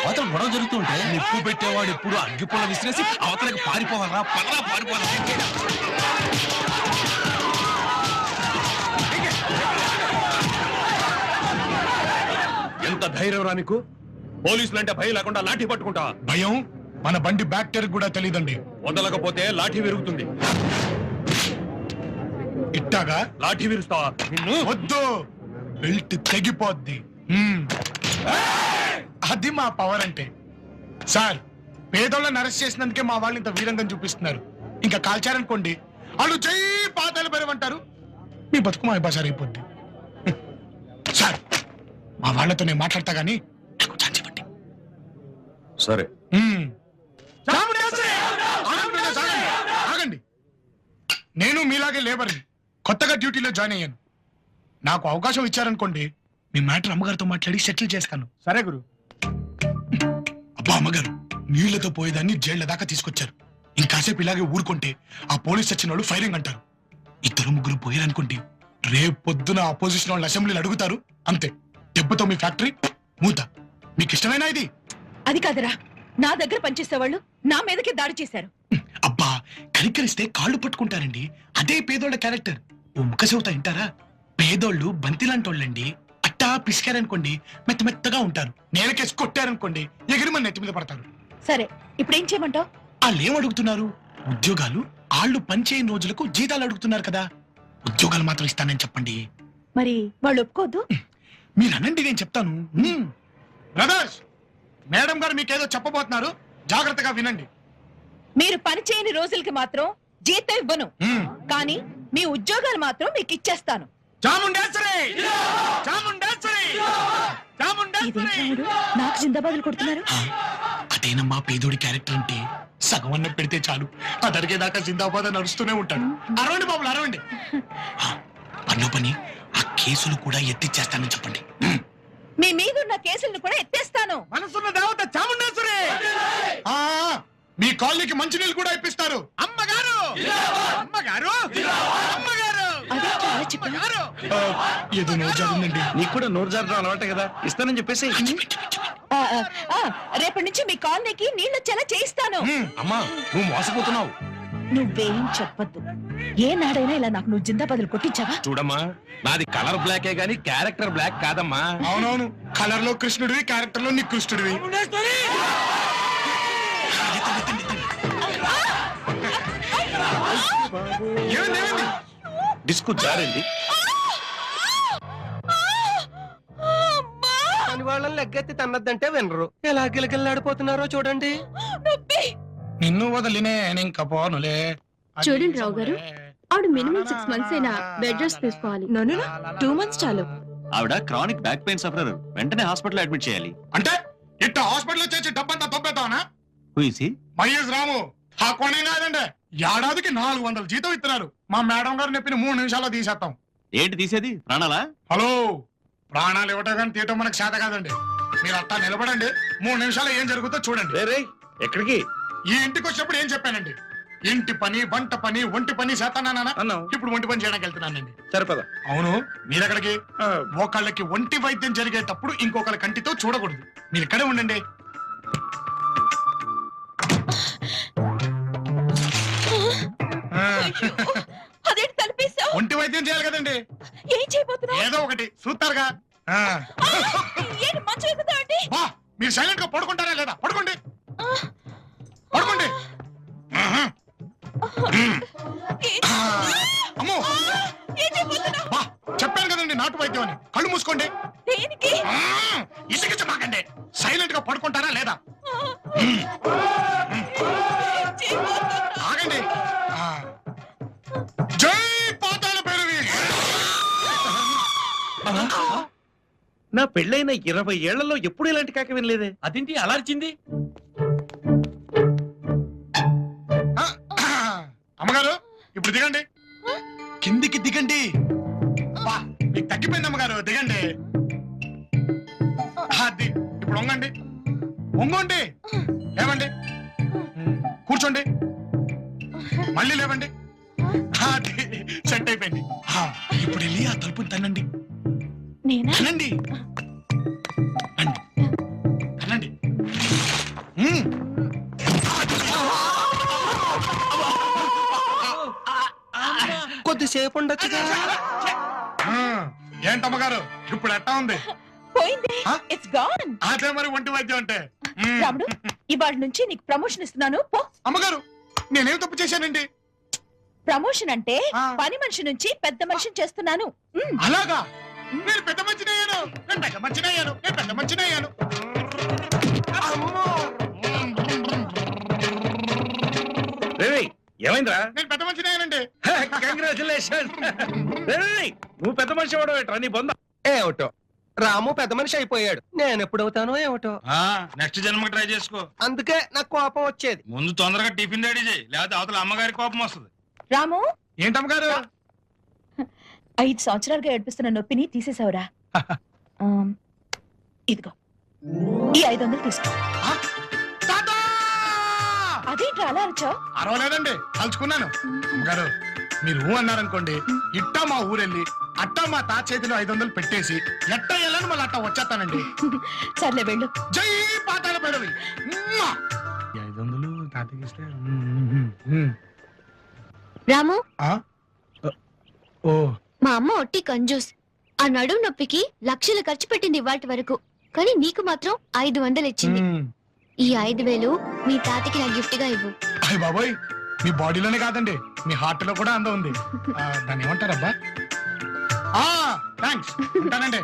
అవతల గొడవ జరుగుతుంటే నిప్పు పెట్టేవాడు ఎప్పుడు అగ్గిపుల్ల విసిరేసి అవతలకి పారిపోవాలా పదరా పారిపోవాలా. ఎంత ధైర్యం రా నీకు? పోలీసులు అంటే భయం లేకుండా లాఠీ పట్టుకుంటా. భయం? మన బండి బ్యాక్ టైర్ కూడా తెలియదండి వదలకపోతే లాఠీ విరుగుతుంది. ఇట్టాగా? లాఠీ విరుస్తావా నిన్ను? వద్దు! బెల్ట్ తెగిపోద్ది. హ్మ్. అది మా పవర్ అంటే. సార్ పేదోళ్ళని అరెస్ట్ చేసినందుకే మా వాళ్ళు ఇంత వీరంగం చూపిస్తున్నారు. ఇంకా కాల్చారనుకోండి వాళ్ళు జై పాతాలు పెరవంటారు మీ బతుకు మా అయిపోద్ది మా వాళ్ళతో నేను మాట్లాడతా గానీ నాకు ఛాన్స్ ఇవ్వండి. సరే. హ్మ్. చాముండేశ్వరి! ఆగండి, ఆగండి, ఆగండి. నేను మీలాగే లేబర్ని కొత్తగా డ్యూటీలో జాయిన్ అయ్యాను. నాకు అవకాశం ఇచ్చారనుకోండి మీ మ్యాటర్ అమ్మగారితో మాట్లాడి సెటిల్ చేస్తాను. సరే గురు. అబ్బా అమ్మగారు నీళ్ళతో పోయేదాన్ని జైళ్ళ దాకా తీసుకొచ్చారు. ఇంకాసేపు ఇలాగే ఊరుకుంటే ఆ పోలీస్ వచ్చిన వాళ్ళు ఫైరింగ్ అంటారు. ఇద్దరు ముగ్గురు పోయారనుకోండి రేపు పొద్దున అపోజిషన్ వాళ్ళు అసెంబ్లీలు అడుగుతారు అంతే. దెబ్బతో మీ ఫ్యాక్టరీ మూత. మీకు ఇష్టమైనా ఇది? అది కాదురా. నా దగ్గర పనిచేసేవాళ్ళు నా మీదకి దాడి చేశారు. అబ్బా కనికరిస్తే కాళ్ళు పట్టుకుంటారండి. అదే పేదోళ్ళ క్యారెక్టర్. ఓ ముఖ చెబుతా వింటారా? పేదోళ్ళు బంతిలాంటోళ్ళండి అట్టా పిసికారనుకోండి మెత్త మెత్తగా ఉంటారు. నేలకేసి కొట్టారనుకోండి ఎగిరి మన నెత్తి మీద పడతారు. సరే ఇప్పుడు ఏం చేయమంటావు? వాళ్ళు ఏం అడుగుతున్నారు? ఉద్యోగాలు ఆళ్ళు పనిచేయని రోజులకు జీతాలు అడుగుతున్నారు కదా. ఉద్యోగాలు మాత్రం ఇస్తానని చెప్పండి. మరి వాళ్ళు ఒప్పుకోవద్దు? మీరు అనండి నేను చెప్తాను. బ్రదర్స్ మేడం గారు మీకేదో చెప్పబోతున్నారు. జాగ్రత్తగా వినండి. మీరు పని చేయని రోజులకి మాత్రం జీతం ఇవ్వను. కానీ మీ ఉద్యోగాలు మాత్రం మీకు ఇచ్చేస్తాను. నాకు జిందాబాదులు కొడుతున్నారు. అదేనమ్మా పేదోడి క్యారెక్టర్ అంటే? సగం అన్నం పెడితే చాలు. అది అడిగేదాకా జిందాబాద్ నడుస్తూనే ఉంటాడు. అరవండి బాబులు అరవండి. ఆ, పనిలో పని. ఆ కేసులు కూడా ఎత్తిచ్చేస్తానని చెప్పండి. మీ మీదున్న కేసులను కూడా ఎత్తేస్తాను. మనసున్న దేవత చాముండేశ్వరి! ఆ, మీ కాలనీకి మంచినీళ్ళు కూడా ఇప్పిస్తారు. అమ్మగారు! అమ్మగారు! అమ్మగారు! అదేంటి అలా చెప్పావు? అమ్మగారు! ఆ, ఏదో నోరు జారిందండి. నీకు కూడా నోరు జారడం అలవాటే కదా? ఇస్తానని చెప్పేసి. ఆ, ఆ, ఆ, రేపటి నుంచి మీ కాలనీకి నీళ్ళు వచ్చేలా చేయిస్తాను. అమ్మా నువ్వు మోసపోతున్నావు. నువ్వేం చెప్పొద్దు. ఏ నాడైనా ఇలా నాకు నువ్వు జిందాబాదులు కొట్టించావా? చూడమ్మా నాది కలర్ బ్లాకే గాని క్యారెక్టర్ బ్లాక్ కాదమ్మా. అవునవును కలర్లో కృష్ణుడివి క్యారెక్టర్లో నీ కృష్ణుడివి డిస్కు అని వాళ్ళని లెగ్గెత్తి తన్నద్దంటే వినరు. ఎలా గిలగిల్లాడిపోతున్నారో చూడండి. నొప్పి! నిన్ను వదిలినే ఇంకా పోనులే చూడండి రావు గారు. ఆవిడ మినిమం సిక్స్ మంత్స్ అయినా బెడ్ రెస్ట్ తీసుకోవాలి. నన్ను టూ మంత్స్ చాలు. ఆవిడ క్రానిక్ బ్యాక్ పెయిన్ సఫరర్ వెంటనే హాస్పిటల్ అడ్మిట్ చేయాలి. అంటే ఇట్ట హాస్పిటల్ చేసి డబ్బంతా తొబ్బేద్దామనా హూయిసి మహేష్ రాము. ఆ కొనే కాదండి ఏడాదికి నాలుగు వందల జీతం ఇస్తున్నారు మా మేడం గారు చెప్పిన మూడు నిమిషాల్లో తీసేస్తాం. ఏంటి తీసేది? ప్రాణాలా? హలో. ప్రాణాలు ఇవ్వటం కానీ తీయటం మనకు చేత కాదండి. మీరు అట్టా నిలబడండి. మూడు నిమిషాలు ఏం జరుగుతుందో చూడండి. రే ఎక్కడికి? ఈ ఇంటికి వచ్చినప్పుడు ఏం చెప్పానండి? ఇంటి పని వంట పని ఒంటి పని చేస్తానా అన్నావు. ఇప్పుడు ఒంటి పని చేయడానికి వెళ్తున్నానండి. సరిపద? అవును. మీరెక్కడికి? ఒకళ్ళకి ఒంటి వైద్యం జరిగేటప్పుడు ఇంకొకళ్ళ కంటితో చూడకూడదు. మీరు ఇక్కడే ఉండండి. ఆ, అదేంటి తలిపేశావు? ఒంటి వైద్యం చేయాలి కదండి. ఏం చేయబోతున్నావు? ఏదో ఒకటి. చూస్తారుగా? ఆ. ఏంటి మంచం ఎక్కుతావు అంటే బా మీరు సైలెంట్గా పడుకుంటారా లేదా? పడుకోండి పడుకోండి. అమ్మో! బా చెప్పాను కదండి నాటు వైద్యం అని. కళ్ళు మూసుకోండి. దేనికి? ఆ, ఇసిగించమాకండి సైలెంట్గా పడుకుంటారా లేదా? ఆగండి. జై పాతాల భైరవి! నా పెళ్ళైన ఇరవై ఏళ్ళలో ఎప్పుడు ఇలాంటి కాక వినలేదే? అదేంటి అలర్చింది ఆ, ఇప్పుడు దిగండి. కిందికి దిగండి. మీకు తగ్గిపోయింది అమ్మగారు దిగండి. అది ఇప్పుడు వంగండి. వంగండి. లేవండి. కూర్చోండి. మళ్ళీ లేవండి. అది సెట్ అయిపోయింది. ఇప్పుడు వెళ్ళి ఆ తలుపుని తన్నండి. నేనా? తనండి కొద్దిసేపు ఉండొచ్చుగా ఆ, ఏంటమ్మగారు? ఇప్పుడు ఎట్టా ఉంది? పోయింది? ఇట్స్ గాన్ అదే మరి ఒంటి వైద్యం అంటే. రాముడు ఇవాళ నుంచి నీకు ప్రమోషన్ ఇస్తున్నాను. పో. అమ్మగారు నేనేం తప్పు చేశానండి? ప్రమోషన్ అంటే. పని మనిషి నుంచి పెద్ద మనిషిని చేస్తున్నాను. అలాగా? నేను పెద్ద మంచిని అయ్యాను. నేను పెద్ద మంచిని అయ్యాను. నేను పెద్ద మంచిని అయ్యాను. అమ్మో! ఏమైందిరా? నేను పెద్ద మంచిని అయ్యానండి కంగ్రాచులేషన్ నువ్వు పెద్ద మనిషి నీ బొంద. ఏమిటో? రాము పెద్ద మనిషి అయిపోయాడు. నేను ఎప్పుడవుతానో ఏమిటో? నెక్స్ట్ జన్మకి ట్రై చేసుకో. అందుకే నాకు కోపం వచ్చేది. ముందు తొందరగా టిఫిన్ రెడీ చేయి లేకపోతే అవతల అమ్మగారి కోపం వస్తుంది. రాము? ఏంటమ్మగారు? ఐదు సంవత్సరాలుగా ఏడిపిస్తున్న నొప్పిని తీసేసావురా. ఇదిగో ఈ ఐదు వందలు తీసుకో! అదేంట్రా అలా అరిచావు? అరవలేదండి తలుచుకున్నాను. అమ్మగారు మీరు ఊ అన్నారనుకోండి ఇట్టా మా ఊరెళ్ళి అట్టా మా తా చేతిలో ఐదు వందలు పెట్టేసి ఎట్టా వెళ్ళని మళ్ళీ అట్టా వచ్చేస్తానండి. సర్లే వెళ్ళు. జై పాతాల! ఈ ఐదు వందలు రాము? ఆ? ఓ. మా అమ్మ ఒట్టి కంజూస్. ఆ నడుము నొప్పికి లక్షలు ఖర్చు పెట్టింది ఇవాటి వరకు. కానీ నీకు మాత్రం ఐదు వందలు ఇచ్చింది. ఈ ఐదు వేలు మీ తాతకి నా గిఫ్ట్గా ఇవ్వు. అయ్య బాబోయ్ మీ బాడీలోనే కాదండి మీ హార్ట్లో కూడా అందం ఉంది. ఆ, దాన్ని ఏమంటారబ్బా? ఆ థ్యాంక్స్ ఉంటానండి.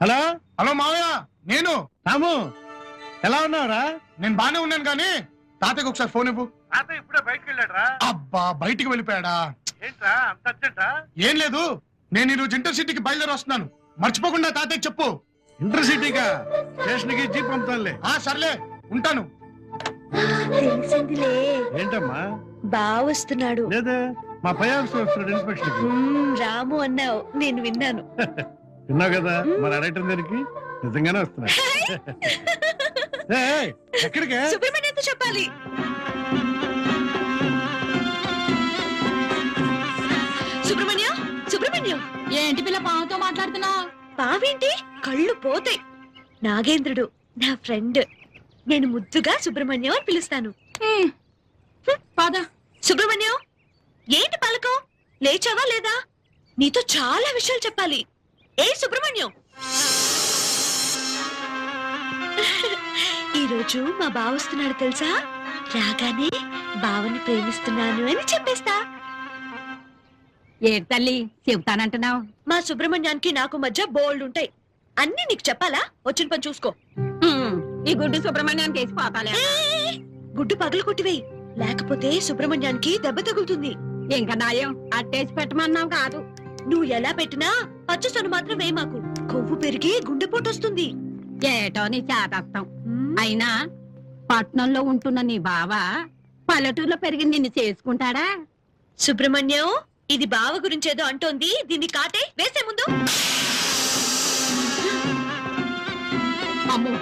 హలో? హలో మావయ్య నేను. రాము ఎలా ఉన్నావురా? నేను బానే ఉన్నాను కానీ తాతయ్యకి ఒకసారి ఫోన్ ఇవ్వు. ఇప్పుడే బయటకు వెళ్ళాడురా. అబ్బా బయటికి వెళ్ళిపోయాడా? ఏంట్రా అంత అర్జెంటా? ఏం లేదు నేను ఈరోజు ఇంటర్ సిటీకి బయలుదేరి వస్తున్నాను. మర్చిపోకుండా తాతయ్యకి చెప్పు. ఇంటర్సిటీగా స్టేషన్కి జీప్ పంపుతానులే. ఆ సర్లే ఉంటాను. తెలిసిందిలే ఏంటమ్మా? బా వస్తున్నాడు. లేదా? మా పై ఆఫీసర్ వస్తున్నాడు ఇన్స్పెక్షన్కి రాము అన్నావు నేను విన్నాను. విన్నావు కదా? మరి అడగటం దానికి? నిజంగానే వస్తున్నాడు. ఏయ్, ఎక్కడికే? సుబ్రహ్మణ్యంతో చెప్పాలి. సుబ్రహ్మణ్యం సుబ్రహ్మణ్యం. ఏంటి పిల్ల పావుతో మాట్లాడుతున్నావు? పావేంటి? కళ్ళు పోతాయి. నాగేంద్రుడు నా ఫ్రెండ్. నేను ముద్దుగా సుబ్రహ్మణ్యం అని పిలుస్తాను. పద. సుబ్రహ్మణ్యం ఏంటి పలకం? లేచావా లేదా? నీతో చాలా విషయాలు చెప్పాలి. ఏ సుబ్రహ్మణ్యం? ఈరోజు మా బావ వస్తున్నాడు తెలుసా? రాగానే బావని ప్రేమిస్తున్నాను అని చెప్పేస్తా. ఏంటి తల్లి చెబుతానంటున్నావు? మా సుబ్రహ్మణ్యానికి నాకు మధ్య బోల్డ్ ఉంటాయి. అన్ని నీకు చెప్పాలా? వచ్చిన పని చూసుకో. ఈ గుడ్డు సుబ్రహ్మణ్యానికి వేసి పోతాలే ఏ, గుడ్డు పగలు కొట్టివేయి లేకపోతే సుబ్రహ్మణ్యానికి దెబ్బ తగులుతుంది. ఇంకా నాయం అట్టేసి పెట్టమన్నావు కాదు. నువ్వు ఎలా పెట్టినా పచ్చసొను మాత్రం వేయి మాకు. కొవ్వు పెరిగి గుండెపోటు వస్తుంది ఏటో నీ చేతస్తాం. అయినా పట్నంలో ఉంటున్న నీ బావ పల్లెటూరులో పెరిగి నిన్ను చేసుకుంటాడా? సుబ్రహ్మణ్యం ఇది బావ గురించేదో అంటోంది. దీన్ని కాటే వేసే ముందు. అమ్ము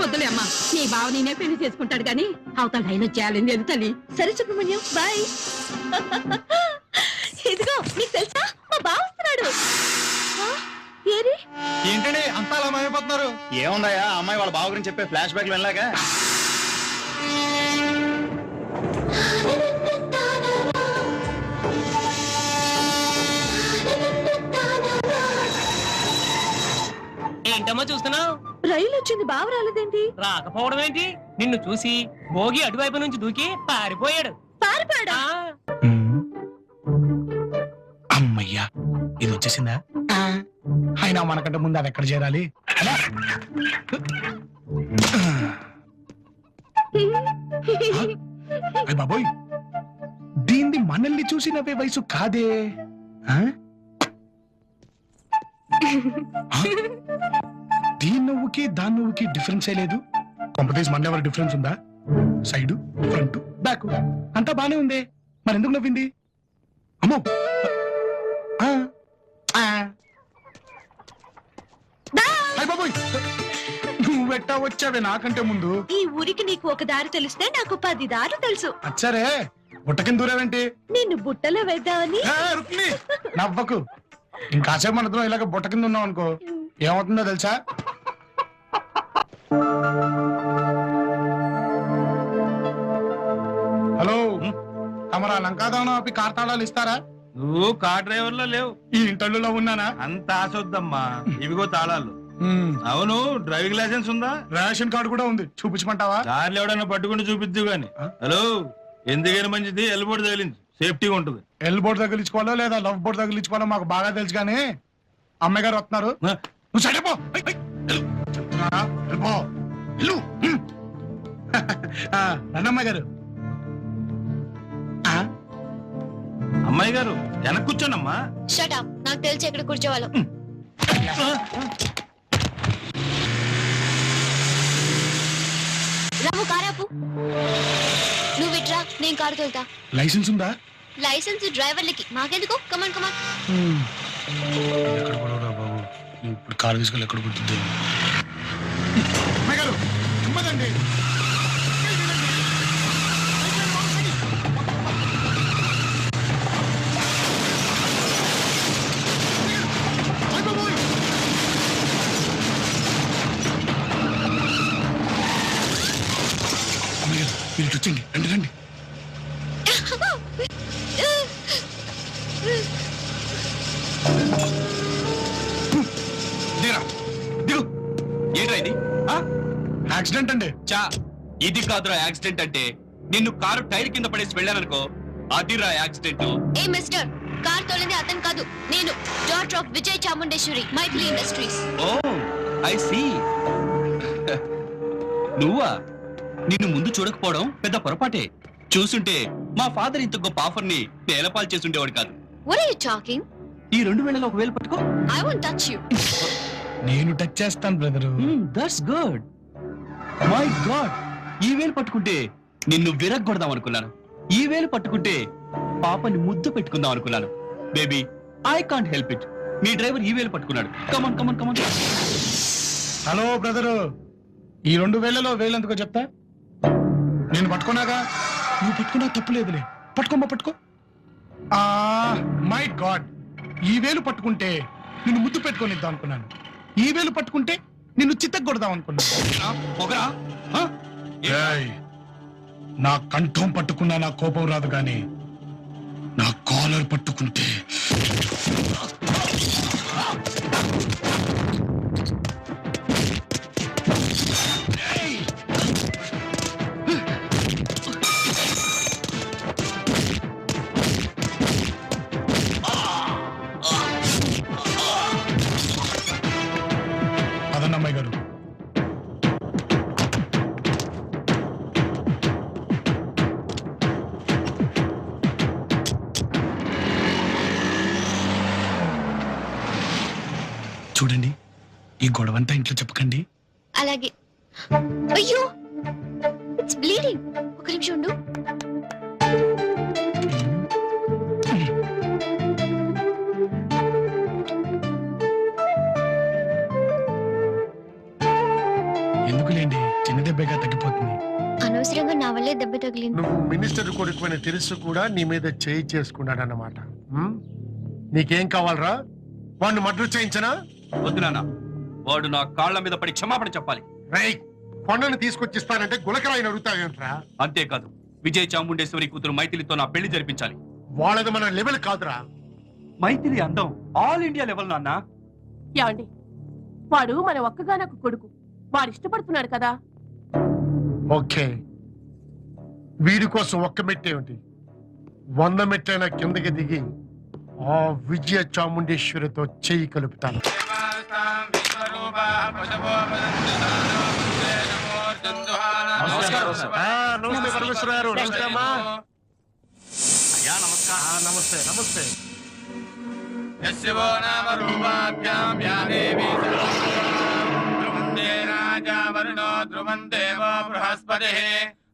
వద్దులే అమ్మా. నీ బావ నేనే పెళ్ళి చేసుకుంటాడు కానీ అవతల లైన్ వచ్చేయాలని లేదు తల్లి. సరే సుబ్రహ్మణ్యం బాయ్. ఇదిగో నీకు తెలుసా? మా బావ వస్తున్నాడు. ఆ, ఏరి? ఏంటండి అంతా అలా మాయమైపోతున్నారు? ఏముందయ్యా? అమ్మాయి వాళ్ళ బావ గురించి చెప్పే ఫ్లాష్ బ్యాక్ వెళ్ళాగా ఏంటమ్మా చూస్తున్నావు రైలు వచ్చింది బావ రాలేదేంటి? రాకపోవడం ఏంటి? నిన్ను చూసి భోగి అటువైపు నుంచి దూకి పారిపోయాడు. పారిపోయాడా? ఆ, అమ్మయ్యా ఇది వచ్చేసిందా? అయినా మనకంటే ముందు అది ఎక్కడ చేరాలి. అయ్ బాబోయ్ దీన్ని మనల్ని చూసి నవ్వే వయసు కాదే? ఆ? దీని నవ్వుకి దాని నవ్వుకి డిఫరెన్స్ లేదు. కొంపతీసి మన ఎవరి డిఫరెన్స్ ఉందా? సైడ్ ఫ్రంట్ బ్యాక్ అంతా బానే ఉంది. మరి ఎందుకు నవ్వింది? అమ్మో! ఆ, ఆ. అయ్ బాబోయ్! నువ్వు పెట్టా వచ్చావే నాకంటే ముందు? ఈ ఊరికి నీకు ఒక దారి తెలిస్తే నాకు పది దారులు తెలుసు. అచ్చారే! బుట్ట కింద దూరేవేంటి? నిన్ను బుట్టలో వేద్దామని. నవ్వకు. ఇంకాసేపు మన ఇద్దరం ఇలాగ బుట్ట కింద ఉన్నాం అనుకో ఏమవుతుందో తెలుసా? తమరా లంకాదానం ఆపి కార్తాళాలు ఇస్తారా? నువ్వు కార్ డ్రైవర్లో లేవు. ఈ ఇంటర్లో ఉన్నానా? అంత ఆశొద్దమ్మా. ఇవిగో తాళాలు. అవును డ్రైవింగ్ లైసెన్స్ ఉందా? రేషన్ కార్డు కూడా ఉంది. చూపించమంటావా? దారిలో ఎవడన్నా పట్టుకుని చూపిద్దు గాని? హలో ఎందుకైనా మంచిది ఎల్బోర్డు తగిలింది సేఫ్టీగా ఉంటుంది. ఎల్ బోర్డు తగిలించుకోవాలో లేదా లవ్ బోర్డు తగిలించుకోవాలో మాకు బాగా తెలుసు కానీ అమ్మాయి గారు వస్తున్నారు? నువ్వు? వెళ్ళిపో. వెళ్ళు. గారు. అమ్మాయి గారు వెనక్కి కూర్చోనమ్మా షట్ అప్ నాకు తెలిసి ఎక్కడ కూర్చోవాలో. రాము కారాపు నువ్వు ఇట్రా నేను కారు తోలుతా లైసెన్స్ ఉందా? లైసెన్స్ డ్రైవర్లకి. మాకెందుకు? Come on come on. ఎక్కడ పడవరా బాబు? ఇప్పుడు కారు తీసుకెళ్ళి ఎక్కడ కుడుతుంది? వచ్చేయండి రండి రండి. దిగరా దిగు. ఏంట్రా ఇది? ఆ? యాక్సిడెంట్ అండి. చా ఇది కాదురా యాక్సిడెంట్ అంటే. నిన్ను కారు టైర్ కింద పడేసి వెళ్ళాననుకో అదిరా యాక్సిడెంట్. ఏ మిస్టర్ కార్ తోలింది అతను కాదు నేను. Doctor of Vijay Chamundeshwari Mythili industries oh I see. నువ్వా? నిన్ను ముందు చూడకపోవడం పెద్ద పొరపాటే. చూసుంటే మా ఫాదర్ ఇంత గొప్ప ఆఫర్ని తేలపాలు చేసుండేవాడు కాదు. వాట్ ఆర్ యు టాకింగ్ ఈ రెండు వేలలో ఒక వేలు పట్టుకో. ఐ వోంట్ టచ్ యు నేను టచ్ చేస్తాను brother. That's good my god ఈ వేలు పట్టుకుంటే నిన్ను విరగ్గొడదాం అనుకున్నాను. ఈ వేలు పట్టుకుంటే పాపని ముద్దు పెట్టుకుందాం అనుకున్నాను. Baby I can't help it me driver ఈ వేలు పట్టుకున్నాడు. Come on come on come on hello brother. ఈ రెండు వేలలో వేలు ఎందుకో చెప్తా? నేను పట్టుకున్నాగా? నువ్వు పట్టుకున్నా తప్పులేదులే పట్టుకోమ్మా పట్టుకో. ఆ మై గాడ్. ఈ వేలు పట్టుకుంటే నిన్ను ముద్దు పెట్టుకొనిద్దాం అనుకున్నాను. ఈ వేలు పట్టుకుంటే నిన్ను చిత్తగొడదాం అనుకున్నాను. పొగరా? నా కంఠం పట్టుకున్నా నా కోపం రాదు గాని నా కాలర్ పట్టుకుంటే చూడండి ఈ గొడవంతా ఇంట్లో చెప్పకండి. అలాగే. అయ్యో! ఇట్స్ బ్లీడింగ్ ఒక నిమిషం ఉండు. ఎందుకులేండి? చిన్న దెబ్బగా తగ్గిపోతుంది. అనవసరంగా నా వల్లే దెబ్బ తగిలింది. నువ్వు మినిస్టర్ కొడుకు అని తెలుసు కూడా నీ మీద చేయి చేసుకున్నాడన్నమాట. ఉమ్? నీకేం కావాలరా? వాడిని మర్డర్ చేయించనా? వద్దు నాన్న. వాడు నా కాళ్ళ మీద పడి క్షమాపణ చెప్పాలి. రై కొండను తీసుకొచ్చిస్తానంటే గులకరాయిని అడుగుతావేంట్రా? అంతేకాదు విజయ్ చాముండేశ్వరి కూతురు మైథిలితో నా పెళ్ళి జరిపించాలి. వాళ్ళది మన లెవెల్ కాదురా. మైథిలి అందం ఆల్ ఇండియా లెవెల్ నాన్న. ఏమండి? వాడు మన ఒక్కగానొక్క కొడుకు. వాడు ఇష్టపడుతున్నాడు కదా. ఓకే. వీడి కోసం ఒక్క మెట్టేమిటి వంద మెట్లైనా కిందకి దిగి ఆ విజయ చాముండేశ్వరితో చెయ్యి కలుపుతాను. నమస్తే పరమేశ్వర గారు. నమస్తే అమ్మా ఆ, నమస్తే నమస్తే. ధ్రువం దేవో బృహస్పతి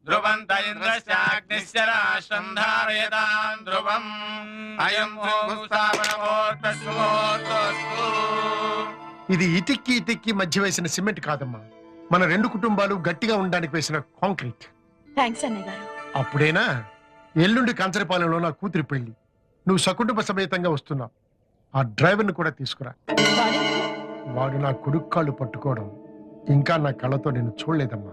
ధ్రువంత ఇంద్రశ్చాగ్ని దేశస్య రాష్ట్రం ధారయతాం ధ్రువం. అయం ఇది ఇటిక్కి ఇటిక్కి మధ్య వేసిన సిమెంట్ కాదమ్మా. మన రెండు కుటుంబాలు గట్టిగా ఉండడానికి వేసిన కాంక్రీట్. థ్యాంక్స్ అన్నయ్య గారు. అప్పుడేనా? ఎల్లుండి కంచరపాలెంలో నా కూతురి పెళ్ళి నువ్వు సకుటుంబ సమేతంగా వస్తున్నావు. ఆ డ్రైవర్ని కూడా తీసుకురా. వాడు? నా కొడుకు కాళ్ళు పట్టుకోవడం. ఇంకా నా కళ్ళతో నేను చూడలేదమ్మా.